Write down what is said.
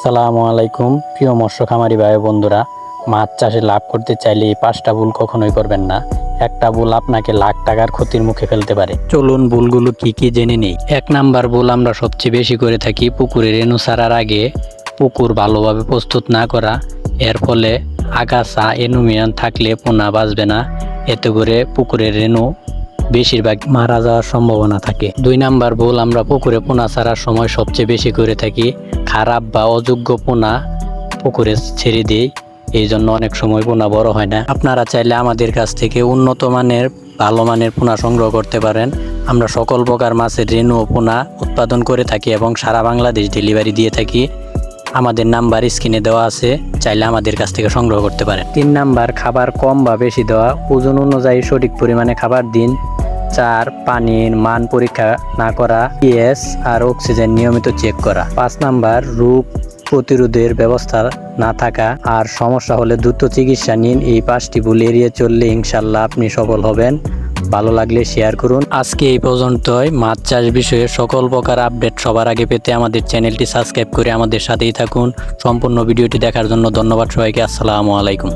আসসালামু আলাইকুম। প্রিয় মৎস্য খামারি ভাই বন্ধুরা, মাছ চাষে লাভ করতে চাইলে এই পাঁচটা ভুল কখনোই করবেন না। একটা ভুল আপনাকে লাখ টাকার ক্ষতির মুখে ফেলতে পারে। চলুন ভুলগুলো কি কি জেনে নেই। এক নাম্বার ভুল আমরা সবচেয়ে বেশি করে থাকি পুকুরে রেণু ছাড়ার আগে। পুকুর ভালোভাবে প্রস্তুত না করা, এর ফলে আগাছা এনুমিয়ান থাকলে পোনা বাঁচবে না। এতে করে পুকুরের রেণু বেশিরভাগ মারা যাওয়ার সম্ভাবনা থাকে। দুই নাম্বার ভুল আমরা পুকুরে পোনা ছাড়ার সময় সবচেয়ে বেশি করে থাকি খারাপ বা অযোগ্য পোনা পুকুরে ছেড়ে দিই, এই জন্য অনেক সময় পোনা বড় হয় না। আপনারা চাইলে আমাদের কাছ থেকে উন্নত মানের, ভালো মানের পোনা সংগ্রহ করতে পারেন। আমরা সকল প্রকার মাছের রেণু ও পোনা উৎপাদন করে থাকি এবং সারা বাংলাদেশ ডেলিভারি দিয়ে থাকি। আমাদের নাম্বার স্ক্রিনে দেওয়া আছে, চাইলে আমাদের কাছ থেকে সংগ্রহ করতে পারেন। তিন নাম্বার, খাবার কম বা বেশি দেওয়া। ওজন অনুযায়ী সঠিক পরিমাণে খাবার দিন। চার, পানির মান পরীক্ষা না করা, পিএস আর অক্সিজেন নিয়মিত চেক করা। পাঁচ নাম্বার রোগ প্রতিরোধের ব্যবস্থা না থাকা আর সমস্যা হলে দ্রুত চিকিৎসা নিন। এই পাঁচটি ভুল এড়িয়ে চললে ইনশাল্লাহ আপনি সফল হবেন। ভালো লাগলে শেয়ার করুন। আজকে এই পর্যন্তই। মাছ চাষ বিষয়ে সকল প্রকার আপডেট সবার আগে পেতে আমাদের চ্যানেলটি সাবস্ক্রাইব করে আমাদের সাথেই থাকুন। সম্পূর্ণ ভিডিওটি দেখার জন্য ধন্যবাদ সবাইকে। আসসালামু আলাইকুম।